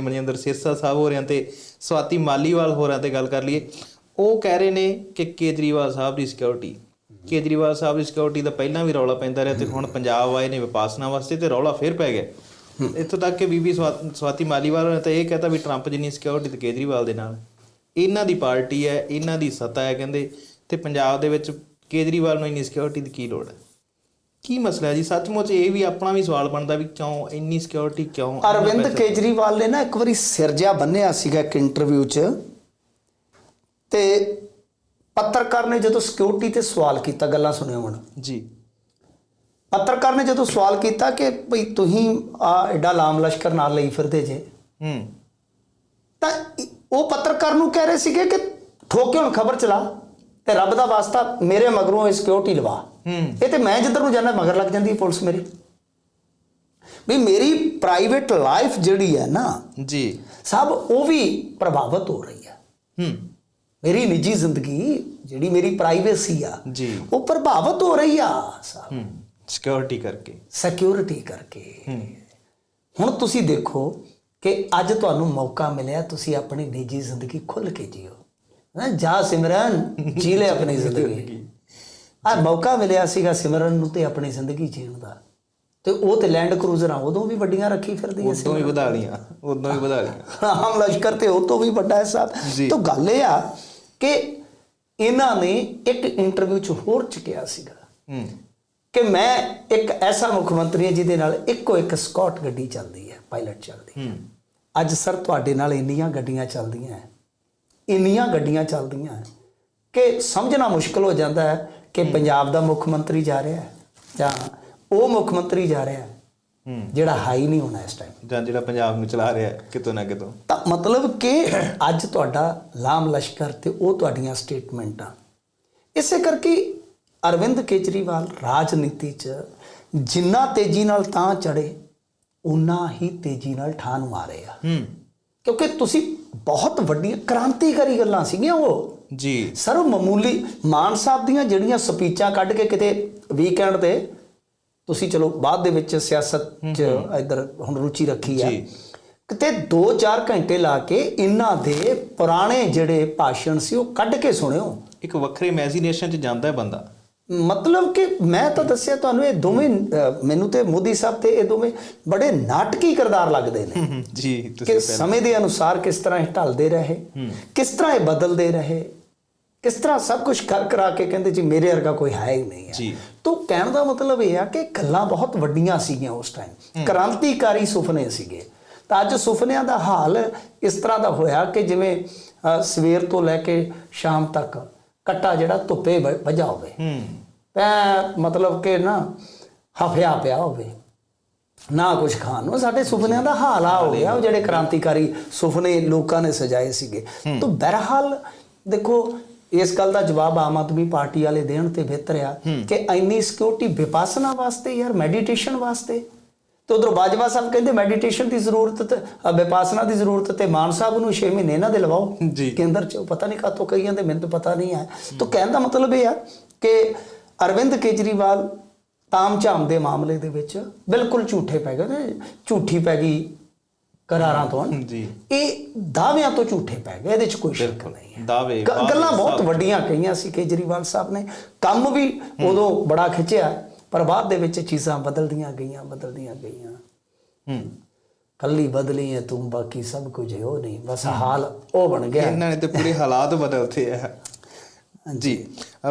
ਮਨਜਿੰਦਰ ਸਿਰਸਾ ਸਾਹਿਬ ਹੋਰਿਆਂ ਤੇ ਸਵਾਤੀ ਮਾਲੀਵਾਲ ਹੋਰਾਂ ਤੇ ਗੱਲ ਕਰ ਲਈਏ, ਉਹ ਕਹਿ ਰਹੇ ਨੇ ਕਿ ਕੇਜਰੀਵਾਲ ਸਾਹਿਬ ਦੀ ਸਿਕਿਉਰਿਟੀ ਕੇਜਰੀਵਾਲ ਸਾਹਿਬ ਦੀ ਸਿਕਿਉਰਿਟੀ ਦਾ ਪਹਿਲਾਂ ਵੀ ਰੌਲਾ ਪੈਂਦਾ ਰਿਹਾ ਤੇ ਹੁਣ ਪੰਜਾਬ ਆਏ ਨੇ ਵਿਪਾਸਨਾ ਵਾਸਤੇ ਤੇ ਰੌਲਾ ਫੇਰ ਪੈ ਗਿਆ। ਇੱਥੋਂ ਤੱਕ ਕਿ ਬੀਬੀ ਸਵਾ- ਸਵਾਤੀ ਮਾਲੀਵਾਲ ਨੇ ਤਾਂ ਇਹ ਕਹਤਾ ਵੀ ਟਰੰਪ ਜਿੰਨੀ ਸਿਕਿਉਰਿਟੀ ਤੇ ਕੇਜਰੀਵਾਲ ਦੇ ਨਾਲ। ਇਹਨਾਂ ਦੀ ਪਾਰਟੀ ਹੈ, ਇਹਨਾਂ ਦੀ ਸੱਤਾ ਹੈ ਕਹਿੰਦੇ, ਤੇ ਪੰਜਾਬ ਦੇ ਵਿੱਚ ਕੇਜਰੀਵਾਲ ਨੂੰ ਇੰਨੀ ਸਿਕਿਉਰਿਟੀ ਦੀ ਕੀ ਲੋੜ ਹੈ? ਕੀ ਮਸਲਾ ਹੈ ਜੀ? ਸੱਚਮੁੱਚ ਇਹ ਵੀ ਆਪਣਾ ਵੀ ਸਵਾਲ ਬਣਦਾ ਵੀ ਕਿਉਂ ਇੰਨੀ ਸਿਕਿਉਰਿਟੀ ਕਿਉਂ ਅਰਵਿੰਦ? ਕੇਜਰੀਵਾਲ ਨੇ ਨਾ ਇੱਕ ਵਾਰੀ ਸਿਰਜਾ ਬੰਨਿਆ ਸੀਗਾ ਇੱਕ ਇੰਟਰਵਿਊ 'ਚ ਤੇ ਪੱਤਰਕਾਰ ਨੇ ਜਦੋਂ ਸਿਕਿਉਰਿਟੀ ਤੇ ਸਵਾਲ ਕੀਤਾ ਗੱਲਾਂ ਸੁਣਿਓ ਹੁਣ। ਜੀ। ਪੱਤਰਕਾਰ ਨੇ ਜਦੋਂ ਸਵਾਲ ਕੀਤਾ ਕਿ ਭਈ ਤੁਸੀਂ ਆ ਐਡਾ ਲਾਮ ਲਸ਼ਕਰ ਨਾਲ ਲਈ ਫਿਰਦੇ ਜੇ ਹੂੰ। ਤਾਂ ਉਹ ਪੱਤਰਕਾਰ ਨੂੰ ਕਹਿ ਰਹੇ ਸੀਗੇ ਕਿ ਠੋਕੇ ਹੁਣ ਖਬਰ ਚਲਾ। ਤੇ ਰੱਬ ਦਾ ਵਾਸਤਾ ਮੇਰੇ ਮਗਰੋਂ ਇਹ ਸਿਕਿਉਰਿਟੀ ਲਵਾ। ਹੂੰ। ਇਹ ਤੇ ਮੈਂ ਜਿੱਧਰ ਨੂੰ ਜਾਣਾ ਮਗਰ ਲੱਗ ਜਾਂਦੀ ਹੈ ਪੁਲਿਸ ਮੇਰੀ। ਵੀ ਮੇਰੀ ਪ੍ਰਾਈਵੇਟ ਲਾਈਫ ਜਿਹੜੀ ਹੈ ਨਾ ਜੀ। ਸਭ ਉਹ ਵੀ ਪ੍ਰਭਾਵਿਤ ਹੋ ਰਹੀ ਹੈ। ਹੂੰ। ਮੇਰੀ ਨਿੱਜੀ ਜ਼ਿੰਦਗੀ ਜਿਹੜੀ ਮੇਰੀ ਪ੍ਰਾਈਵੇਸੀ ਆ ਜੀ। ਉਹ ਪ੍ਰਭਾਵਿਤ ਹੋ ਰਹੀ ਆ ਹੂੰ। ਸਿਕਿਉਰਿਟੀ ਕਰਕੇ। ਸਿਕਿਉਰਿਟੀ ਕਰਕੇ। ਹੂੰ। ਹੁਣ ਤੁਸੀਂ ਦੇਖੋ ਕਿ ਅੱਜ ਤੁਹਾਨੂੰ ਮੌਕਾ ਮਿਲਿਆ ਤੁਸੀਂ ਆਪਣੀ ਨਿੱਜੀ ਜ਼ਿੰਦਗੀ ਖੁੱਲ ਕੇ ਜੀਓ। ਜਾ ਸਿਮਰਨ ਜੀ ਲੈ ਆਪਣੀ ਜ਼ਿੰਦਗੀ। ਆ ਮੌਕਾ ਮਿਲਿਆ ਸੀਗਾ ਸਿਮਰਨ ਨੂੰ ਤੇ ਆਪਣੀ ਜ਼ਿੰਦਗੀ ਜੀਣ ਦਾ। ਤੇ ਉਹ ਤੇ ਲੈਂਡ ਕਰੂਜ਼ਰਾਂ ਉਦੋਂ ਵੀ ਵੱਡੀਆਂ ਰੱਖੀ ਫਿਰਦੀ ਹੈ ਉਦੋਂ ਵੀ ਵਧਾ ਲੀਆਂ ਉਦੋਂ ਵੀ ਵਧਾ ਲੀਆਂ ਆਮ ਲਸ਼ਕਰ ਤੇ ਉਹ ਤੋਂ ਵੀ ਵੱਡਾ ਹੈ ਸਾਹਿਬ। ਤਾਂ ਗੱਲ ਇਹ ਆ ਕਿ ਇਹਨਾਂ ਨੇ ਇੱਕ ਇੰਟਰਵਿਊ 'ਚ ਹੋਰ ਚੁੱਕਿਆ ਸੀਗਾ। ਹੂੰ। ਕਿ ਮੈਂ ਇੱਕ ਐਸਾ ਮੁੱਖ ਮੰਤਰੀ ਹਾਂ ਜਿਹਦੇ ਨਾਲ ਇੱਕੋ ਇੱਕ ਸਕਾਟ ਗੱਡੀ ਚੱਲਦੀ ਹੈ ਪਾਇਲਟ ਚੱਲਦੀ ਹੂੰ। ਅੱਜ ਸਰ ਤੁਹਾਡੇ ਨਾਲ ਇੰਨੀਆਂ ਗੱਡੀਆਂ ਚੱਲਦੀਆਂ ਹੈ ਇੰਨੀਆਂ ਗੱਡੀਆਂ ਚੱਲਦੀਆਂ ਹੈ ਕਿ ਸਮਝਣਾ ਮੁਸ਼ਕਲ ਹੋ ਜਾਂਦਾ ਹੈ ਕਿ ਪੰਜਾਬ ਦਾ ਮੁੱਖ ਮੰਤਰੀ ਜਾ ਰਿਹਾ ਹੈ ਜਾਂ ਉਹ ਮੁੱਖ ਮੰਤਰੀ ਜਾ ਰਿਹਾ ਹੈ ਜਿਹੜਾ ਹਾਈ ਨਹੀਂ ਹੋਣਾ ਇਸ ਟਾਈਮ ਜਾਂ ਜਿਹੜਾ ਪੰਜਾਬ ਨੂੰ ਚਲਾ ਰਿਹਾ ਹੈ ਕਿਤੋਂ ਨਾ ਕਿਤੋਂ। ਤਾਂ ਮਤਲਬ ਕਿ ਅੱਜ ਤੁਹਾਡਾ ਲਾਮ ਲਸ਼ਕਰ ਤੇ ਉਹ ਤੁਹਾਡੀਆਂ ਸਟੇਟਮੈਂਟਾਂ। ਇਸੇ ਕਰਕੇ ਅਰਵਿੰਦ ਕੇਜਰੀਵਾਲ ਰਾਜਨੀਤੀ 'ਚ ਜਿੰਨਾ ਤੇਜ਼ੀ ਨਾਲ ਤਾਂ ਚੜੇ ਉਨਾ ਹੀ ਤੇਜ਼ੀ ਨਾਲ ਠਾਹ ਨੂੰ ਆ ਰਹੇ ਆ। ਹੂੰ। ਕਿਉਂਕਿ ਤੁਸੀਂ ਬਹੁਤ ਵੱਡੀਆਂ ਕ੍ਰਾਂਤੀਕਾਰੀ ਗੱਲਾਂ ਸੀਗੀਆਂ ਉਹ। ਜੀ। ਸਰਵ ਮਾਮੂਲੀ ਮਾਨ ਸਾਹਿਬ ਦੀਆਂ ਜਿਹੜੀਆਂ ਸਪੀਚਾਂ ਕੱਢ ਕੇ ਕਿਤੇ ਵੀਕਐਂਡ ਤੇ ਤੁਸੀਂ ਚਲੋ ਬਾਅਦ ਦੇ ਵਿੱਚ ਸਿਆਸਤ 'ਚ ਇਧਰ ਹੁਣ ਰੁਚੀ ਰੱਖੀ ਆ। ਕਿਤੇ 2-4 ਘੰਟੇ ਲਾ ਕੇ ਇਹਨਾਂ ਦੇ ਪੁਰਾਣੇ ਜਿਹੜੇ ਭਾਸ਼ਣ ਸੀ ਉਹ ਕੱਢ ਕੇ ਸੁਣਿਓ। ਇੱਕ ਵੱਖਰੇ ਇਮੇਜਿਨੇਸ਼ਨ 'ਚ ਜਾਂਦਾ ਹੈ ਬੰਦਾ। ਮਤਲਬ ਕਿ ਮੈਂ ਤਾਂ ਦੱਸਿਆ ਤੁਹਾਨੂੰ ਇਹ ਦੋਵੇਂ ਮੈਨੂੰ ਤੇ ਮੋਦੀ ਸਾਹਿਬ ਤੇ ਇਹ ਦੋਵੇਂ ਬੜੇ ਨਾਟਕੀ ਕਿਰਦਾਰ ਲੱਗਦੇ ਨੇ। ਜੀ ਤੁਸੀਂ ਕਿ ਸਮੇਂ ਦੇ ਅਨੁਸਾਰ ਕਿਸ ਤਰ੍ਹਾਂ ਇਹ ਢਲਦੇ ਰਹੇ ਕਿਸ ਤਰ੍ਹਾਂ ਇਹ ਬਦਲਦੇ ਰਹੇ ਕਿਸ ਤਰ੍ਹਾਂ ਸਭ ਕੁਝ ਕਰ ਕਰਾ ਕੇ ਕਹਿੰਦੇ ਜੀ ਮੇਰੇ ਵਰਗਾ ਕੋਈ ਹੈ ਹੀ ਨਹੀਂ ਹੈ। ਜੀ। ਤੋਂ ਕਹਿਣ ਦਾ ਮਤਲਬ ਇਹ ਆ ਕਿ ਗੱਲਾਂ ਬਹੁਤ ਵੱਡੀਆਂ ਸੀਗੀਆਂ ਉਸ ਟਾਈਮ ਕ੍ਰਾਂਤੀਕਾਰੀ ਸੁਪਨੇ ਸੀਗੇ। ਤਾਂ ਅੱਜ ਸੁਪਨਿਆਂ ਦਾ ਹਾਲ ਇਸ ਤਰ੍ਹਾਂ ਦਾ ਹੋਇਆ ਕਿ ਜਿਵੇਂ ਸਵੇਰ ਤੋਂ ਲੈ ਕੇ ਸ਼ਾਮ ਤੱਕ ਕੱਟਾ ਜਿਹੜਾ ਧੁੱਪੇ ਵਜਾ ਹੋਵੇ। ਹੂੰ। ਤਾਂ ਮਤਲਬ ਕਿ ਨਾ ਹਫਿਆ ਪਿਆ ਹੋਵੇ। ਨਾ ਕੁਝ ਖਾਣ ਨੂੰ ਸਾਡੇ ਸੁਪਨਿਆਂ ਦਾ ਹਾਲ ਆ ਹੋ ਗਿਆ। ਉਹ ਜਿਹੜੇ ਕ੍ਰਾਂਤੀਕਾਰੀ ਸੁਪਨੇ ਲੋਕਾਂ ਨੇ ਸਜਾਏ ਸੀਗੇ। ਤਾਂ ਬਹਰਹਾਲ ਦੇਖੋ ਇਸ ਗੱਲ ਦਾ ਜਵਾਬ ਆਮ ਆਦਮੀ ਪਾਰਟੀ ਵਾਲੇ ਦੇਣ ਤੇ ਬਿਹਤਰ ਆ ਕਿ ਇੰਨੀ ਸਿਕਿਉਰਿਟੀ ਵਿਪਾਸਨਾ ਵਾਸਤੇ ਯਾਰ ਮੈਡੀਟੇਸ਼ਨ ਵਾਸਤੇ। ਤੇ ਉਧਰ ਬਾਜਵਾ ਸਾਹਿਬ ਕਹਿੰਦੇ ਮੈਡੀਟੇਸ਼ਨ ਦੀ ਜ਼ਰੂਰਤ ਤੇ ਵਿਪਾਸਨਾ ਦੀ ਜ਼ਰੂਰਤ ਤੇ ਮਾਨ ਸਾਹਿਬ ਨੂੰ 6 ਮਹੀਨੇ ਇਹਨਾਂ ਦੇ ਲਵਾਓ। ਕੇਂਦਰ ਚ ਪਤਾ ਨਹੀਂ ਕਾਤੋਂ ਕਹੀ ਜਾਂਦੇ ਮੈਨੂੰ ਪਤਾ ਨਹੀਂ ਹੈ। ਤਾਂ ਕਹਿਣ ਦਾ ਮਤਲਬ ਇਹ ਆ ਕਿ ਅਰਵਿੰਦ ਕੇਜਰੀਵਾਲ ਤਾਮਝਾਮ ਦੇ ਮਾਮਲੇ ਦੇ ਵਿੱਚ ਬਿਲਕੁਲ ਝੂਠੇ ਪੈ ਗਏ ਝੂਠੀ ਪੈ ਗਈ ਕਰਾਰਾਂ ਤੋਂ। ਜੀ। ਇਹ ਦਾਅਵਿਆਂ ਤੋਂ ਝੂਠੇ ਪੈ ਗਏ ਇਹਦੇ ਚ ਕੋਈ ਸ਼ੱਕ ਨਹੀਂ ਹੈ। ਦਾਅਵੇ ਗੱਲਾਂ ਬਹੁਤ ਵੱਡੀਆਂ ਕਹੀਆਂ ਸੀ ਕੇਜਰੀਵਾਲ ਸਾਹਿਬ ਨੇ। ਕੰਮ ਵੀ ਉਦੋਂ ਬੜਾ ਖਿੱਚਿਆ। ਪਰ ਬਾਅਦ ਦੇ ਵਿੱਚ ਚੀਜ਼ਾਂ ਬਦਲਦੀਆਂ ਗਈਆਂ ਬਦਲਦੀਆਂ ਗਈਆਂ। ਹੂੰ। ਕੱਲੀ ਬਦਲੀ ਹੈ ਤੂੰ ਬਾਕੀ ਸਭ ਕੁਝ ਹੈ ਨਹੀਂ ਬਸ ਹਾਲ ਉਹ ਬਣ ਗਿਆ। ਇਹਨਾਂ ਨੇ ਤੇ ਪੂਰੇ ਹਾਲਾਤ ਬਦਲਤੇ ਆ। ਜੀ।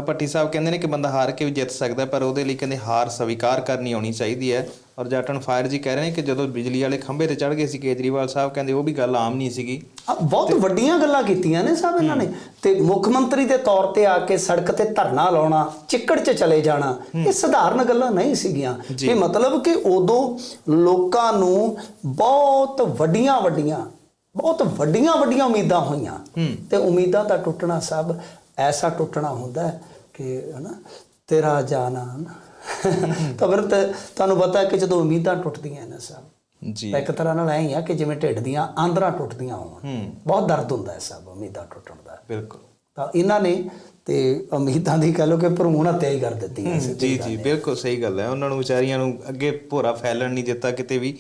ਭੱਟੀ ਸਾਹਿਬ ਕਹਿੰਦੇ ਨੇ ਕਿ ਬੰਦਾ ਹਾਰ ਕੇ ਵੀ ਜਿੱਤ ਸਕਦਾ ਪਰ ਉਹਦੇ ਲਈ ਕਹਿੰਦੇ ਹਾਰ ਸਵੀਕਾਰ ਕਰਨੀ ਆਉਣੀ ਚਾਹੀਦੀ ਹੈ। ਔਰ ਜੱਟਨ ਫਾਇਰ ਜੀ ਕਹਿ ਰਹੇ ਨੇ ਕਿ ਜਦੋਂ ਬਿਜਲੀ ਵਾਲੇ ਖੰਭੇ ਤੇ ਚੜ ਗਏ ਸੀ ਕੇਜਰੀਵਾਲ ਸਾਹਿਬ ਕਹਿੰਦੇ ਉਹ ਵੀ ਗੱਲ ਆਮ ਨਹੀਂ ਸੀਗੀ। ਬਹੁਤ ਵੱਡੀਆਂ ਗੱਲਾਂ ਕੀਤੀਆਂ ਨੇ ਸਭ ਇਹਨਾਂ ਨੇ। ਤੇ ਮੁੱਖ ਮੰਤਰੀ ਦੇ ਤੌਰ ਤੇ ਆ ਕੇ ਸੜਕ ਤੇ ਧਰਨਾ ਲਾਉਣਾ ਚਿੱਕੜ 'ਚ ਚਲੇ ਜਾਣਾ ਇਹ ਸਧਾਰਨ ਗੱਲਾਂ ਨਹੀਂ ਸੀਗੀਆਂ। ਇਹ ਮਤਲਬ ਕਿ ਉਦੋਂ ਲੋਕਾਂ ਨੂੰ ਬਹੁਤ ਵੱਡੀਆਂ ਵੱਡੀਆਂ ਬਹੁਤ ਵੱਡੀਆਂ ਵੱਡੀਆਂ ਉਮੀਦਾਂ ਹੋਈਆਂ। ਤੇ ਉਮੀਦਾਂ ਦਾ ਟੁੱਟਣਾ ਸਭ। ਐਸਾ ਟੁੱਟਣਾ ਹੁੰਦਾ ਹੈ ਕਿ ਹਨਾ ਤੇਰਾ ਜਾਣਾ। ਤਾਂ ਫਿਰ ਤੁਹਾਨੂੰ ਪਤਾ ਹੈ ਕਿ ਜਦੋਂ ਉਮੀਦਾਂ ਟੁੱਟਦੀਆਂ ਨੇ ਸਭ ਜੀ। ਇੱਕ ਤਰ੍ਹਾਂ ਨਾਲ ਐਂ ਹੀ ਆ ਕਿ ਜਿਵੇਂ ਢਿੱਡ ਦੀਆਂ ਆਂਦਰਾਂ ਟੁੱਟਦੀਆਂ ਹੋਣ। ਬਹੁਤ ਦਰਦ ਹੁੰਦਾ ਹੈ ਸਭ ਉਮੀਦਾਂ ਟੁੱਟਣ ਦਾ। ਬਿਲਕੁਲ। ਤਾਂ ਇਹਨਾਂ ਨੇ ਤੇ ਉਮੀਦਾਂ ਦੀ ਕਹ ਲੋ ਕਿ ਭਰੂਣ ਹੱਤਿਆ ਹੀ ਕਰ ਦਿੱਤੀ ਜੀ ਜੀ ਬਿਲਕੁਲ ਸਹੀ ਗੱਲ ਹੈ। ਉਹਨਾਂ ਨੂੰ ਵਿਚਾਰੀਆਂ ਨੂੰ ਅੱਗੇ ਭੋਰਾ ਫੈਲਣ ਨਹੀਂ ਦਿੱਤਾ ਕਿਤੇ ਵੀ।